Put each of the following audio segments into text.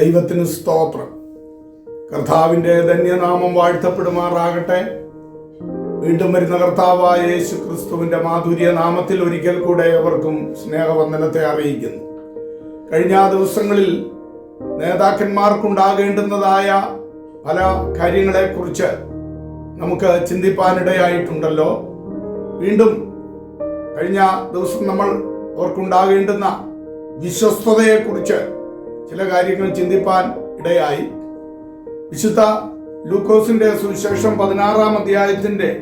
ദൈവത്തിന് സ്തോത്രം. കർത്താവിന്റെ ധന്യനാമം വാഴ്ത്തപ്പെടുമാറാകട്ടെ. വീണ്ടും വരുന്ന കർത്താവായ യേശു ക്രിസ്തുവിന്റെ മാധുര്യ നാമത്തിൽ ഒരിക്കൽ കൂടെ അവർക്കും സ്നേഹവന്ദനത്തെ അറിയിക്കുന്നു. കഴിഞ്ഞ ദിവസങ്ങളിൽ നേതാക്കന്മാർക്കുണ്ടാകേണ്ടുന്നതായ പല കാര്യങ്ങളെക്കുറിച്ച് നമുക്ക് ചിന്തിപ്പാനിടയായിട്ടുണ്ടല്ലോ. വീണ്ടും കഴിഞ്ഞ ദിവസം നമ്മൾ അവർക്കുണ്ടാകേണ്ടുന്ന വിശ്വസ്തതയെക്കുറിച്ച് ചില കാര്യങ്ങൾ ചിന്തിപ്പാൻ ഇടയായി. വിശുദ്ധ ലൂക്കോസിന്റെ സുവിശേഷം പതിനാറാം അധ്യായത്തിന്റെ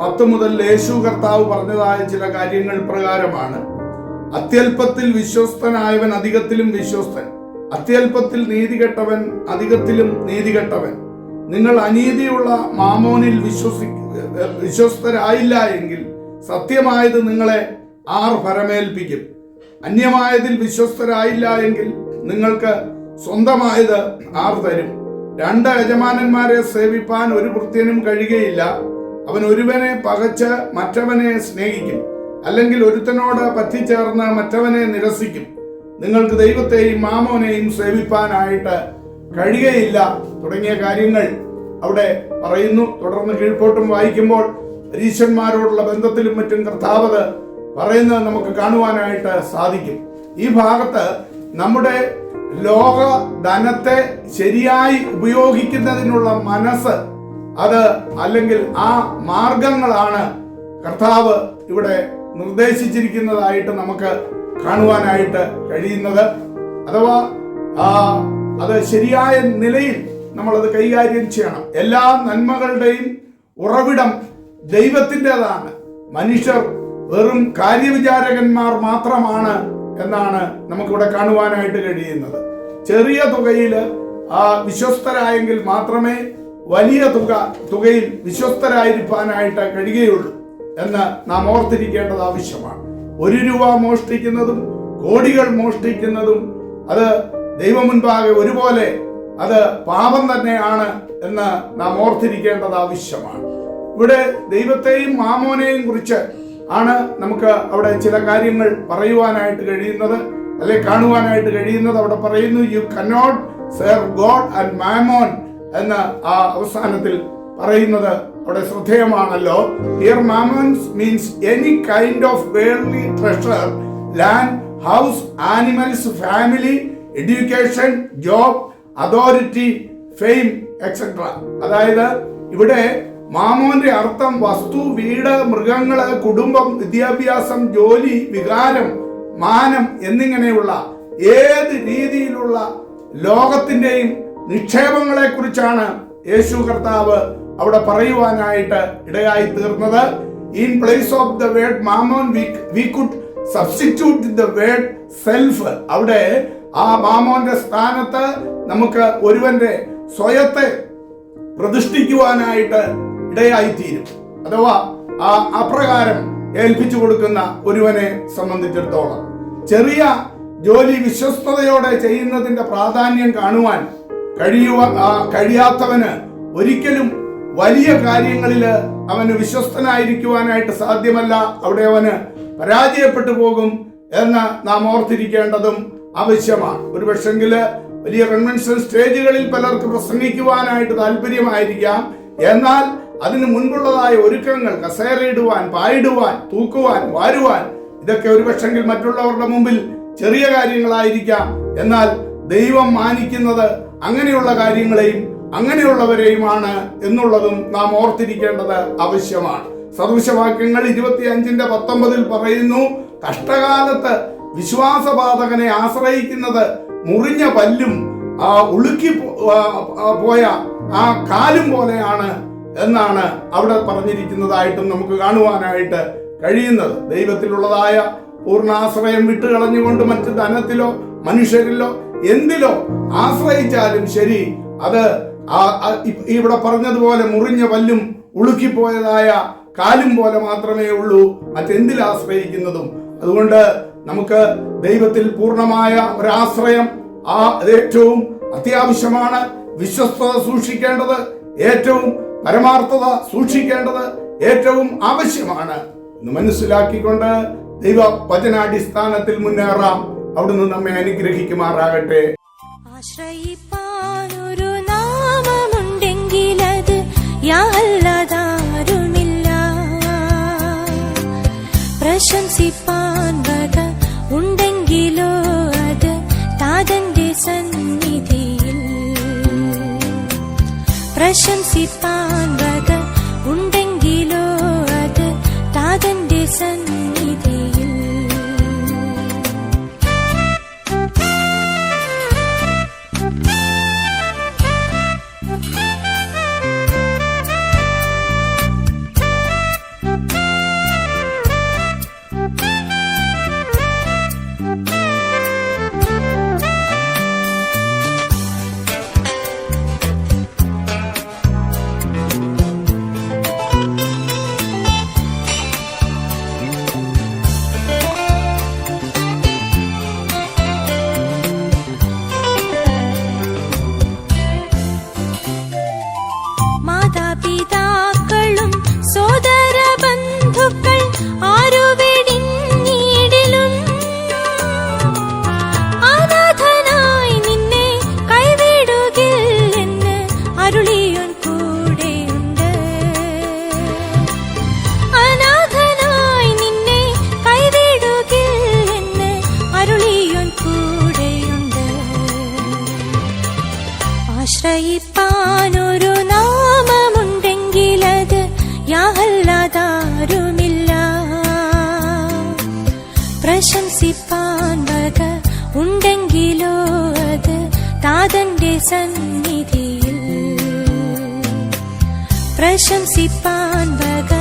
പത്ത് മുതൽ യേശു കർത്താവ് പറഞ്ഞതായ ചില കാര്യങ്ങൾ പ്രകാരമാണ്. അത്യല്പത്തിൽ വിശ്വസ്തനായവൻ അധികത്തിലും വിശ്വസ്തൻ. അത്യല്പത്തിൽ നീതികെട്ടവൻ അധികത്തിലും നീതികെട്ടവൻ. നിങ്ങൾ അനീതിയുള്ള മാമോനിൽ വിശ്വസി വിശ്വസ്തരായില്ല എങ്കിൽ സത്യമായത് നിങ്ങളെ ആർ ഫരമേൽപ്പിക്കും അന്യമായതിൽ വിശ്വസ്തരായില്ല എങ്കിൽ നിങ്ങൾക്ക് സ്വന്തമായത് ആർ തരും. രണ്ട് യജമാനന്മാരെ സേവിപ്പാൻ ഒരു വൃത്യനും കഴിയുകയില്ല. അവൻ ഒരുവനെ പകച്ച് മറ്റവനെ സ്നേഹിക്കും. അല്ലെങ്കിൽ ഒരുത്തനോട് പറ്റിച്ചേർന്ന് മറ്റവനെ നിരസിക്കും. നിങ്ങൾക്ക് ദൈവത്തെയും മാമോനെയും സേവിപ്പാനായിട്ട് കഴിയുകയില്ല. തുടങ്ങിയ കാര്യങ്ങൾ അവിടെ പറയുന്നു. തുടർന്ന് കീഴ്പോട്ടും വായിക്കുമ്പോൾ പരീശന്മാരോടുള്ള ബന്ധത്തിലും മറ്റും കർത്താവത് പറയുന്നത് നമുക്ക് കാണുവാനായിട്ട് സാധിക്കും. ഈ ഭാഗത്ത് നമ്മുടെ ലോക ധനത്തെ ശരിയായി ഉപയോഗിക്കുന്നതിനുള്ള മനസ്സ് അത് അല്ലെങ്കിൽ ആ മാർഗങ്ങളാണ് കർത്താവ് ഇവിടെ നിർദ്ദേശിച്ചിരിക്കുന്നതായിട്ട് നമുക്ക് കാണുവാനായിട്ട് കഴിയുന്നത്. അഥവാ ആ അത് ശരിയായ നിലയിൽ നമ്മളത് കൈകാര്യം ചെയ്യണം. എല്ലാ നന്മകളുടെയും ഉറവിടം ദൈവത്തിന്റെതാണ്. മനുഷ്യർ വെറും കാര്യവിചാരകന്മാർ മാത്രമാണ് എന്നാണ് നമുക്കിവിടെ കാണുവാനായിട്ട് കഴിയുന്നത്. ചെറിയ തുകയിൽ ആ വിശ്വസ്തരായെങ്കിൽ മാത്രമേ വലിയ തുക തുകയിൽ വിശ്വസ്തരായിരിക്കാനായിട്ട് കഴിയുകയുള്ളൂ എന്ന് നാം ഓർത്തിരിക്കേണ്ടത് ആവശ്യമാണ്. ഒരു രൂപ മോഷ്ടിക്കുന്നതും കോടികൾ മോഷ്ടിക്കുന്നതും അത് ദൈവമുൻപാകെ ഒരുപോലെ അത് പാപം തന്നെയാണ് എന്ന് നാം ഓർത്തിരിക്കേണ്ടത് ആവശ്യമാണ്. ഇവിടെ ദൈവത്തെയും മാമോനെയും കുറിച്ച് ആണ് നമുക്ക് അവിടെ ചില കാര്യങ്ങൾ പറയുവാനായിട്ട് കഴിയുന്നത് അല്ലെ കാണുവാനായിട്ട് കഴിയുന്നത്. അവിടെ പറയുന്നു you cannot serve God and mammon എന്ന് ആ അവസാനത്തിൽ പറയുന്നത് അവിടെ ശ്രദ്ധേയമാണല്ലോ. Here mammons means any kind of worldly treasure land house animals family education job authority fame etcetera അതായത് ഇവിടെ മാമോന്റെ അർത്ഥം വസ്തു വീട് മൃഗങ്ങൾ കുടുംബം വിദ്യാഭ്യാസം ജോലി വികാരം മാനം എന്നിങ്ങനെയുള്ള ഏത് രീതിയിലുള്ള ലോകത്തിന്റെയും നിക്ഷേപങ്ങളെ കുറിച്ചാണ് യേശു കർത്താവ് അവിടെ പറയുവാനായിട്ട് ഇടയായി തീർന്നത്. In place of the word mammon we could substitute the word self അവിടെ ആ മാമോന്റെ സ്ഥാനത്ത് നമുക്ക് ഒരുവന്റെ സ്വയത്തെ പ്രതിഷ്ഠിക്കുവാനായിട്ട് ഇടയായിത്തീരും. അഥവാ ആ അപ്രകാരം ഏൽപ്പിച്ചു കൊടുക്കുന്ന ഒരുവനെ സംബന്ധിച്ചിടത്തോളം. ചെറിയ ജോലി വിശ്വസ്തയോടെ ചെയ്യുന്നതിന്റെ പ്രാധാന്യം കാണുവാൻ കഴിയുവ കഴിയാത്തവന് ഒരിക്കലും വലിയ കാര്യങ്ങളിൽ അവന് വിശ്വസ്തനായിരിക്കുവാനായിട്ട് സാധ്യമല്ല. അവിടെ അവന് പരാജയപ്പെട്ടു പോകും എന്ന് നാം ഓർത്തിരിക്കേണ്ടതും ആവശ്യമാണ്. ഒരു പക്ഷെങ്കിൽ വലിയ കൺവെൻഷൻ സ്റ്റേജുകളിൽ പലർക്ക് പ്രസംഗിക്കുവാനായിട്ട് താല്പര്യമായിരിക്കാം. എന്നാൽ അതിന് മുൻപുള്ളതായ ഒരുക്കങ്ങൾ കസേരയിടുവാൻ പായിടുവാൻ തൂക്കുവാൻ വാരുവാൻ ഇതൊക്കെ ഒരു പക്ഷെങ്കിൽ മറ്റുള്ളവരുടെ മുമ്പിൽ ചെറിയ കാര്യങ്ങളായിരിക്കാം. എന്നാൽ ദൈവം മാനിക്കുന്നത് അങ്ങനെയുള്ള കാര്യങ്ങളെയും അങ്ങനെയുള്ളവരെയുമാണ് എന്നുള്ളതും നാം ഓർത്തിരിക്കേണ്ടത് ആവശ്യമാണ്. സദൃശവാക്യങ്ങൾ ഇരുപത്തി അഞ്ചിന്റെ പത്തൊമ്പതിൽ പറയുന്നു കഷ്ടകാലത്ത് വിശ്വാസബാധകനെ ആശ്രയിക്കുന്നത് മുറിഞ്ഞ പല്ലും ഉളുക്കി ആ, ആ, പോയ ആ കാലും പോലെയാണ് എന്നാണ് അവിടെ പറഞ്ഞിരിക്കുന്നതായിട്ടും നമുക്ക് കാണുവാനായിട്ട് കഴിയുന്നത്. ദൈവത്തിലുള്ളതായ പൂർണാശ്രയം വിട്ടുകളഞ്ഞുകൊണ്ട് മറ്റ് ധനത്തിലോ മനുഷ്യരിലോ എന്തിലോ ആശ്രയിച്ചാലും ശരി അത് ഇവിടെ പറഞ്ഞതുപോലെ മുറിഞ്ഞ പല്ലും ഉളുക്കിപ്പോയതായ കാലും പോലെ മാത്രമേ ഉള്ളൂ മറ്റെന്തിൽ ആശ്രയിക്കുന്നതും? അതുകൊണ്ട് നമുക്ക് ദൈവത്തിൽ പൂർണമായ ഒരാശ്രയം ആ അത് ഏറ്റവും അത്യാവശ്യമാണ് വിശ്വസ്തത സൂക്ഷിക്കേണ്ടത് ഏറ്റവും പരമാർത്ഥത സൂക്ഷിക്കേണ്ടത് ഏറ്റവും ആവശ്യമാണ് എന്ന് മനസ്സിലാക്കിക്കൊണ്ട് ദൈവ വചനാടിസ്ഥാനത്തിൽ മുന്നേറാം. അവിടുന്ന് നമ്മെ അനുഗ്രഹിക്കുമാറാകട്ടെ. ആശ്രയിപ്പാനൊരു വക ഉണ്ടെങ്കിലോ പ്രശംസിപ്പാൻ വക ഉണ്ടെങ്കിലോ അത് താതന്റെ സന്നിധിയിൽ യാഹല്ലാതാരുമില്ല പ്രശംസിപ്പാൻ വക ഉണ്ടെങ്കിലോ അത് താതന്റെ സന്നിധിയിൽ. പ്രശംസിപ്പാൻ വക